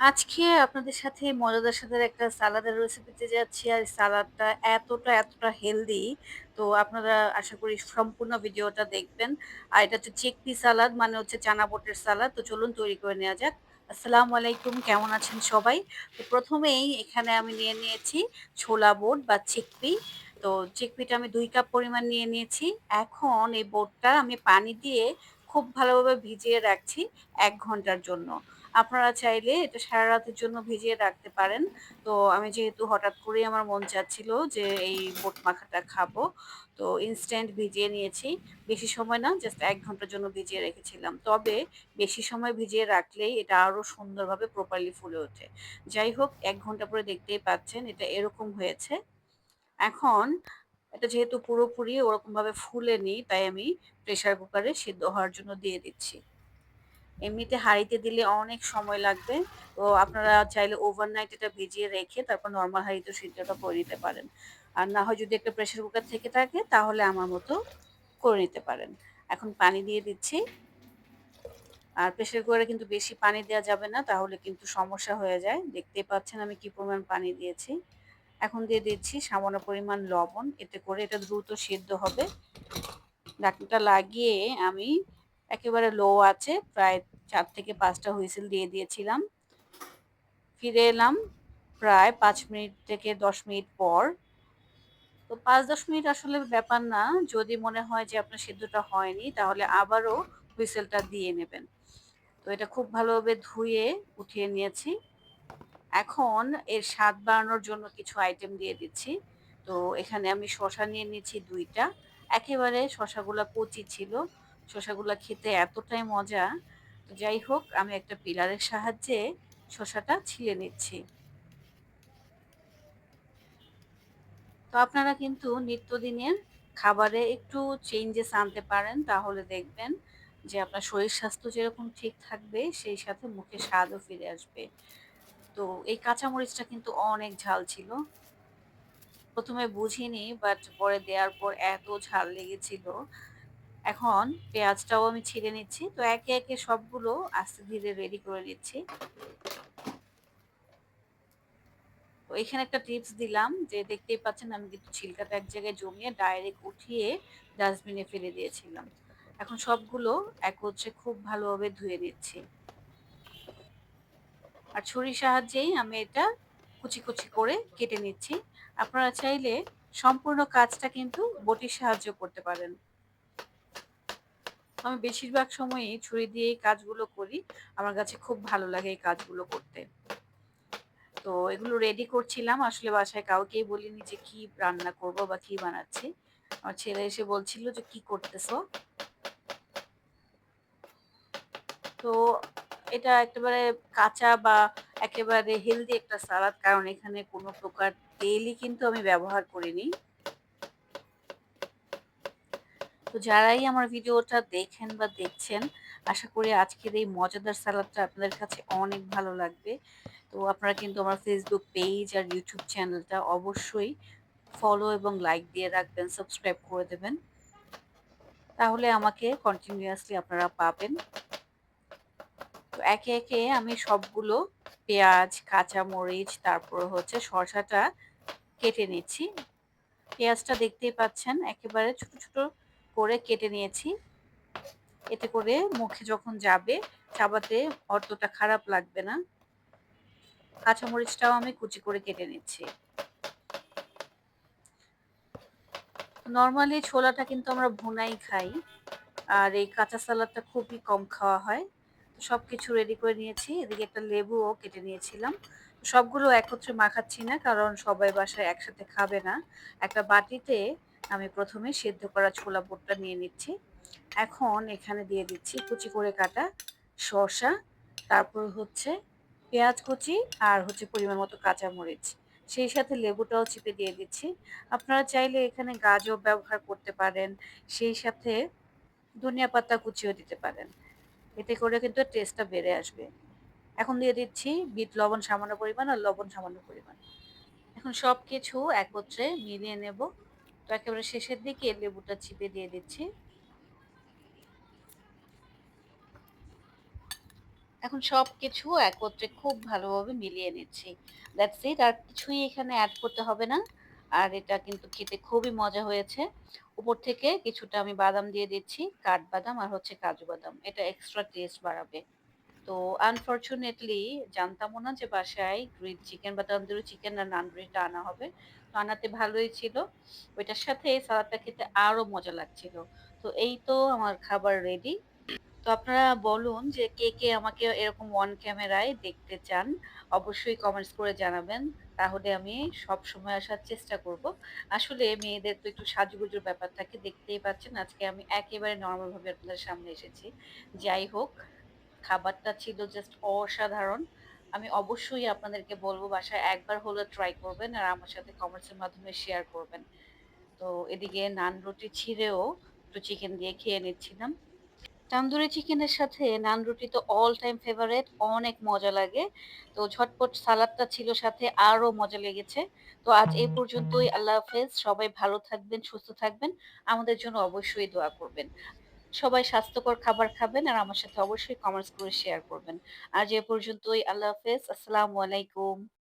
আজকে আপনাদের সাথে মজাদার সাথে একটা সালাদের রেসিপি দিতে যাচ্ছি। আর সালাদটা এতটা, এতটা হেলদি তো আপনারা আশা করি সম্পূর্ণ ভিডিওটা দেখবেন। আর এটা হচ্ছে চিকপি সালাদ মানে হচ্ছে চানা বুটের সালাদ। তো চলুন তৈরি করে নেওয়া যাক। আসসালামু আলাইকুম কেমন আছেন সবাই? তো প্রথমেই এখানে আমি নিয়ে নিয়েছি ছোলা বোট বা চিকপি। তো চিকপিটা আমি দুই কাপ পরিমাণ নিয়ে নিয়েছি। এখন এই বোটটা আমি পানি দিয়ে খুব ভালোভাবে ভিজিয়ে রাখছি এক ঘণ্টার জন্য। আপনারা চাইলে এটা সারা রাতের জন্য ভিজিয়ে রাখতে পারেন। তো আমি যেহেতু হঠাৎ করেই আমার মন চাচ্ছিল যে এই বোট মাখাটা খাব। তো ইনস্ট্যান্ট ভিজিয়ে নিয়েছি। বেশি সময় না জাস্ট এক ঘণ্টার জন্য ভিজিয়ে রেখেছিলাম। তবে বেশি সময় ভিজিয়ে রাখলেই এটা আরও সুন্দরভাবে প্রপারলি ফুলে ওঠে। যাই হোক, এক ঘণ্টা পরে দেখতেই পাচ্ছেন এটা এরকম হয়েছে। এখন এটা যেহেতু পুরোপুরি ওরকমভাবে ফুলেনি, তাই আমি প্রেশার কুকারে সিদ্ধ হওয়ার জন্য দিয়ে দিচ্ছি। এমনিতে হাঁড়িতে দিলে অনেক সময় লাগবে। তো আপনারা চাইলে ওভারনাইট এটা ভিজিয়ে রেখে তারপর নর্মাল হাঁড়িতে সিদ্ধটা করে নিতে পারেন। আর না হয় যদি একটা প্রেশার কুকার থেকে থাকে তাহলে আমার মতো করে নিতে পারেন। এখন পানি দিয়ে দিচ্ছি। আর প্রেশার কুকারে কিন্তু বেশি পানি দেওয়া যাবে না, তাহলে কিন্তু সমস্যা হয়ে যায়। দেখতেই পাচ্ছেন আমি কি পরিমাণ পানি দিয়েছি। এখন দিয়ে দিচ্ছি সামান্য পরিমাণ লবণ। এতে করে এটা দ্রুত সিদ্ধ হবে। ঢাকনাটা লাগিয়ে আমি একেবারে লো আছে, প্রায় চার থেকে পাঁচটা হুইসেল দিয়ে দিয়েছিলাম। ফিরে এলাম প্রায় পাঁচ মিনিট থেকে ১০ মিনিট পর। তো ৫-১০ মিনিট আসলে ব্যাপার না। যদি মনে হয় যে আপনার সিদ্ধটা হয়নি, তাহলে আবারও হুইসেলটা দিয়ে নেবেন। তো এটা খুব ভালোভাবে ধুয়ে, উঠিয়ে নিয়েছি। এখন এর স্বাদ বাড়ানোর জন্য কিছু আইটেম দিয়ে দিচ্ছি। তো এখানে আমি শশা নিয়ে নিয়েছি দুইটা একেবারে শসাগুলা কচি ছিল। শসাগুলা খেতে এতটাই মজা। যাই হোক, আমি একটা পিলারের সাহায্যে শসাটা ছিলে নিচ্ছি। তো আপনারা কিন্তু নিত্যদিনের খাবারে একটু চেঞ্জেস আনতে পারেন, তাহলে দেখবেন যে আপনার শরীর স্বাস্থ্য যেরকম ঠিক থাকবে, সেই সাথে মুখে স্বাদও ফিরে আসবে। তো এই কাঁচামরিচটা কিন্তু অনেক ঝাল ছিল। প্রথমে বুঝিনি বাট পরে দেওয়ার পর এত ঝাল লেগেছিল। এখন পেঁয়াজটাও আমি ছিঁড়ে নিচ্ছি। তো একে, একে সবগুলো আস্তে ধীরে রেডি করে নিচ্ছি। তো এখানে একটা টিপস দিলাম যে দেখতেই পাচ্ছেন আমি কিন্তু ছিলকাটা এক জায়গায় জমিয়ে ডাইরেক্ট উঠিয়ে ডাস্টবিনে ফেলে দিয়েছিলাম। এখন সবগুলো একত্রে খুব ভালোভাবে ধুয়ে নিচ্ছি। আর ছুরির সাহায্যেই আমি এটা কুচি, কুচি করে কেটে নিচ্ছি। আপনারা চাইলে সম্পূর্ণ কাজটা কিন্তু বটির সাহায্য করতে পারেন। আমি বেশিরভাগ সময়ই ছুরি দিয়ে এই কাজগুলো করি। আমার কাছে খুব ভালো লাগে এই কাজগুলো করতে। তো এগুলো রেডি করছিলাম। আসলে বাসায় কাউকেই বলিনি যে কি রান্না করব বা কি বানাচ্ছি। আমার ছেলে এসে বলছিল যে, "কি করতেছো?" তো এটা একেবারে কাঁচা বা একেবারে হেলদি একটা সালাদ। কারণ এখানে কোনো প্রকার তেলই কিন্তু আমি ব্যবহার করিনি। তো যারাই আমার ভিডিওটা দেখেন বা দেখছেন, আশা করি আজকের এই মজাদার সালাদটা আপনাদের কাছে অনেক ভালো লাগবে। তো আপনারা কিন্তু আমার ফেসবুক পেজ আর ইউটিউব চ্যানেলটা অবশ্যই ফলো এবং লাইক দিয়ে রাখবেন, সাবস্ক্রাইব করে দেবেন। তাহলে আমাকে কন্টিনিউয়াসলি আপনারা পাবেন। তো একে, একে আমি সবগুলো পেঁয়াজ, কাঁচামরিচ তারপর হচ্ছে শসাটা কেটে নিচ্ছি। পেঁয়াজটা দেখতেই পাচ্ছেন একেবারে ছোট, ছোট করে কেটে নিয়েছি। এতে করে মুখে যখন যাবে, চাবাতে অতটা খারাপ লাগবে না। কাঁচামরিচটাও আমি কুচি করে কেটে নিচ্ছি। নরমালি ছোলাটা কিন্তু আমরা ভুনাই খাই। আর এই কাঁচা সালাদটা খুবই কম খাওয়া হয়। তো সবকিছু রেডি করে নিয়েছি। এদিকে একটা লেবুও কেটে নিয়েছিলাম। সবগুলো একত্রে মাখাচ্ছি না, কারণ সবাই বাসায় একসাথে খাবে না। একটা বাটিতে আমি প্রথমে সেদ্ধ করা ছোলা বুটটা নিয়ে নিচ্ছি। এখন এখানে দিয়ে দিচ্ছি কুচি করে কাটা শসা, তারপর হচ্ছে পেঁয়াজ কুচি আর হচ্ছে পরিমাণ মতো কাঁচামরিচ। সেই সাথে লেবুটাও চিপে দিয়ে দিচ্ছি। আপনারা চাইলে এখানে গাজর ব্যবহার করতে পারেন। সেই সাথে ধনিয়া পাতা কুচিও দিতে পারেন। এতে করে কিন্তু টেস্টটা বেড়ে আসবে। এখন দিয়ে দিচ্ছি বিট লবণ সামান্য পরিমাণ আর লবণ সামান্য পরিমাণ। এখন সব কিছু একত্রে মিলিয়ে নেব। তো একেবারে শেষের দিকে লেবুটা চিপে দিয়ে দিচ্ছি। এখন সবকিছু একত্রে খুব ভালোভাবে মিলিয়ে নিচ্ছি। দ্যাটস ইট আর কিছুই এখানে অ্যাড করতে হবে না। আর এটা কিন্তু খেতে খুবই মজা হয়েছে। উপর থেকে কিছুটা আমি বাদাম দিয়ে দিচ্ছি। কাঠবাদাম আর হচ্ছে কাজু বাদাম। এটা এক্সট্রা টেস্ট বাড়াবে। তো আনফরচুনেটলি জানতামও না যে বাসায় গ্রিল চিকেন বা তন্দুরি চিকেন আর নানপুরিটা আনা হবে। তো আনাতে ভালোই ছিল। ওইটার সাথে সালাদটা খেতে আরও মজা লাগছিল। তো এই তো আমার খাবার রেডি। তো আপনারা বলুন যে কে, কে আমাকে এরকম ওয়ান ক্যামেরায় দেখতে চান? অবশ্যই কমেন্টস করে জানাবেন। তাহলে আমি সবসময় আসার চেষ্টা করব। আসলে মেয়েদের তো একটু সাজুগুজুর ব্যাপার থাকে। দেখতেই পাচ্ছেন আজকে আমি একেবারে নরমাল ভাবে আপনাদের সামনে এসেছি। যাই হোক, খাবারটা ছিল জাস্ট অসাধারণ। আমি অবশ্যই আপনাদেরকে বলব বাসায় একবার হলে ট্রাই করবেন আর আমার সাথে কমেন্টস এর মাধ্যমে শেয়ার করবেন। তো এদিকে নান রুটি ছিঁড়েও একটু চিকেন দিয়ে খেয়ে নিচ্ছিলাম। তান্দুরি চিকেনের সাথে নান রুটি তো অল টাইম ফেভারাইট অনেক মজা লাগে। তো ঝটপট সালাদটা ছিল সাথে আরও মজা লেগেছে। তো আজ এই পর্যন্তই। আল্লাহ হাফেজ। সবাই ভালো থাকবেন, সুস্থ থাকবেন। আমাদের জন্য অবশ্যই দোয়া করবেন। সবাই স্বাস্থ্যকর খাবার খাবেন আর আমার সাথে অবশ্যই কমেন্টস করে শেয়ার করবেন। আজ এ পর্যন্তই। আল্লাহ হাফেজ। আসসালামু আলাইকুম।